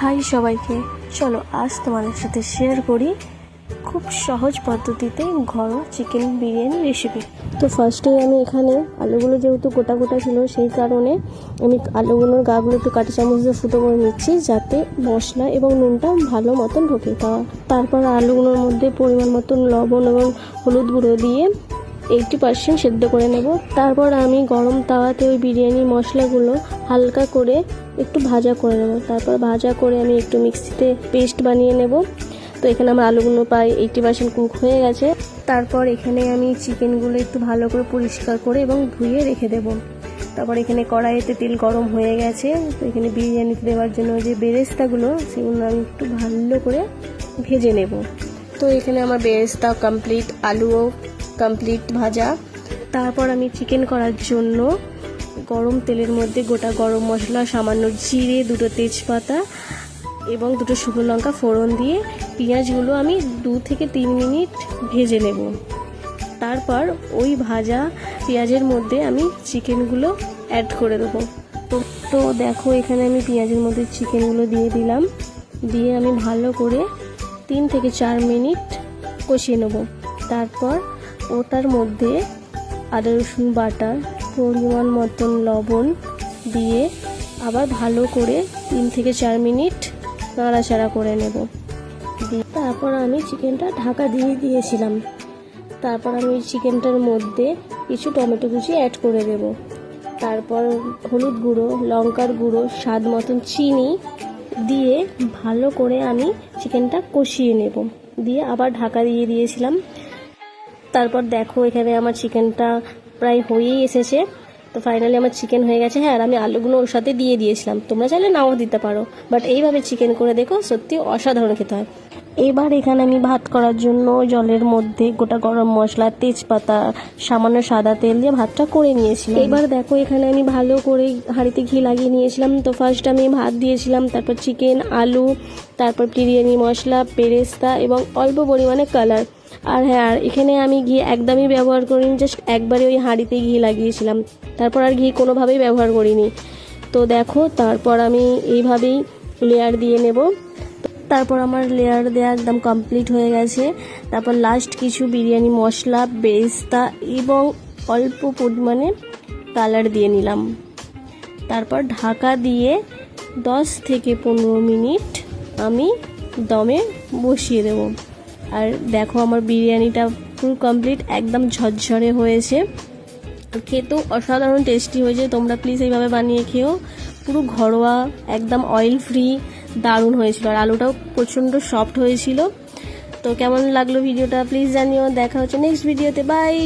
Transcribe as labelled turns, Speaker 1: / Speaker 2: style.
Speaker 1: High সবাইকে। চলো, আজ তোমাদের সাথে শেয়ার করি খুব সহজ পদ্ধতিতে ঘরোয়া চিকেন বিরিয়ানি রেসিপি তো ফার্স্টে আমি এখানে আলুগুলো যেহেতু গোটা গোটা ছিল, সেই কারণে আমি আলুগুলোর গাগুলো একটু কাঁটা চামচ দিয়ে ফুটো করে নিচ্ছি, যাতে মশলা এবং নুনটা ভালো মতন ঢোকে। তারপর আলুগুলোর মধ্যে পরিমাণ মতন লবণ এবং হলুদ গুঁড়ো দিয়ে এইটটি পার্সেন্ট সেদ্ধ করে নেব। তারপর আমি গরম তাওয়াতে ওই বিরিয়ানি মশলাগুলো হালকা করে একটু ভাজা করে নেব। তারপর ভাজা করে আমি একটু মিক্সিতে পেস্ট বানিয়ে নেব। তো এখানে আমার আলুগুলো প্রায় এইটটি পার্সেন্ট কুক হয়ে গেছে। তারপর এখানে আমি চিকেনগুলো একটু ভালো করে পরিষ্কার করে এবং ধুয়ে রেখে দেবো। তারপর এখানে কড়াইতে তেল গরম হয়ে গেছে। তো এখানে বিরিয়ানিতে দেওয়ার জন্য যে বেরেস্তাগুলো, সেগুলো আমি একটু ভালো করে ভেজে নেব। তো এখানে আমার বেরেস্তা কমপ্লিট আলুও কমপ্লিট ভাজা। তারপর আমি চিকেন করার জন্য গরম তেলের মধ্যে গোটা গরম মশলা, সামান্য জিরে, দুটো তেজপাতা এবং দুটো শুকনো লঙ্কা ফোড়ন দিয়ে পেঁয়াজগুলো আমি দু থেকে তিন মিনিট ভেজে নেব। তারপর ওই ভাজা পেঁয়াজের মধ্যে আমি চিকেনগুলো অ্যাড করে দেবো। তো তো দেখো এখানে আমি পেঁয়াজের মধ্যে চিকেনগুলো দিয়ে দিলাম। দিয়ে আমি ভালো করে তিন থেকে চার মিনিট কষিয়ে নেব। তারপর ওটার মধ্যে আদা, রসুন বাটা, পরিমাণ মতন লবণ দিয়ে আবার ভালো করে তিন থেকে চার মিনিট নাড়াচাড়া করে নেব। তারপর আমি চিকেনটা ঢাকা দিয়ে দিয়েছিলাম। তারপর আমি চিকেনটার মধ্যে কিছু টমেটো কুচি অ্যাড করে দেব। তারপর হলুদ গুঁড়ো, লঙ্কার গুঁড়ো, স্বাদ মতন চিনি দিয়ে ভালো করে আমি চিকেনটা কষিয়ে নেব। দিয়ে আবার ঢাকা দিয়ে দিয়েছিলাম তারপর দেখো এখানে আমার চিকেনটা প্রায় হয়েই এসেছে। তো ফাইনালি আমার চিকেন হয়ে গেছে। হ্যাঁ আর আমি আলুগুলো ওর সাথে দিয়ে দিয়েছিলাম। তোমরা চাইলে নাও দিতে পারো। বাট এইভাবে চিকেন করে দেখো, সত্যি অসাধারণ খেতে হয়। এবার এখানে আমি ভাত করার জন্য জলের মধ্যে গোটা গরম মশলা, তেজপাতা, সামান্য সাদা তেল দিয়ে ভাতটা করে নিয়েছিলাম। এবার দেখো এখানে আমি ভালো করে হাঁড়িতে ঘি লাগিয়ে নিয়েছিলাম। তো ফার্স্ট আমি ভাত দিয়েছিলাম, তারপর চিকেন আলু, তারপর বিরিয়ানি মশলা, পেরেস্তা এবং অল্প পরিমাণে কালার আর হ্যাঁ আর এখানে আমি ঘি একদমই ব্যবহার করিনি জাস্ট একবারে ওই হাঁড়িতে ঘি লাগিয়েছিলাম। তারপর আর ঘি কোনোভাবেই ব্যবহার করিনি। তো দেখো, তারপর আমি এইভাবেই লেয়ার দিয়ে নেব। তারপর আমার লেয়ার দেওয়া একদম কমপ্লিট হয়ে গেছে। তারপর লাস্ট কিছু বিরিয়ানি মশলা বেস্তা এবং অল্প পরিমাণে কালার দিয়ে নিলাম। তারপর ঢাকা দিয়ে দশ থেকে পনেরো মিনিট আমি দমে বসিয়ে দেব। আর দেখো আমার বিরিয়ানিটা পুরো কমপ্লিট একদম ঝরঝরে হয়েছে। খেতেও অসাধারণ টেস্টি হয়েছে, তোমরা প্লিজ এইভাবে বানিয়ে খেও। পুরো ঘরোয়া, একদম অয়েল ফ্রি দারুণ হয়েছিল। আর আলুটাও প্রচণ্ড সফট হয়েছিল। তো কেমন লাগল ভিডিওটা প্লিজ জানিও। দেখা হচ্ছে নেক্সট ভিডিওতে বাই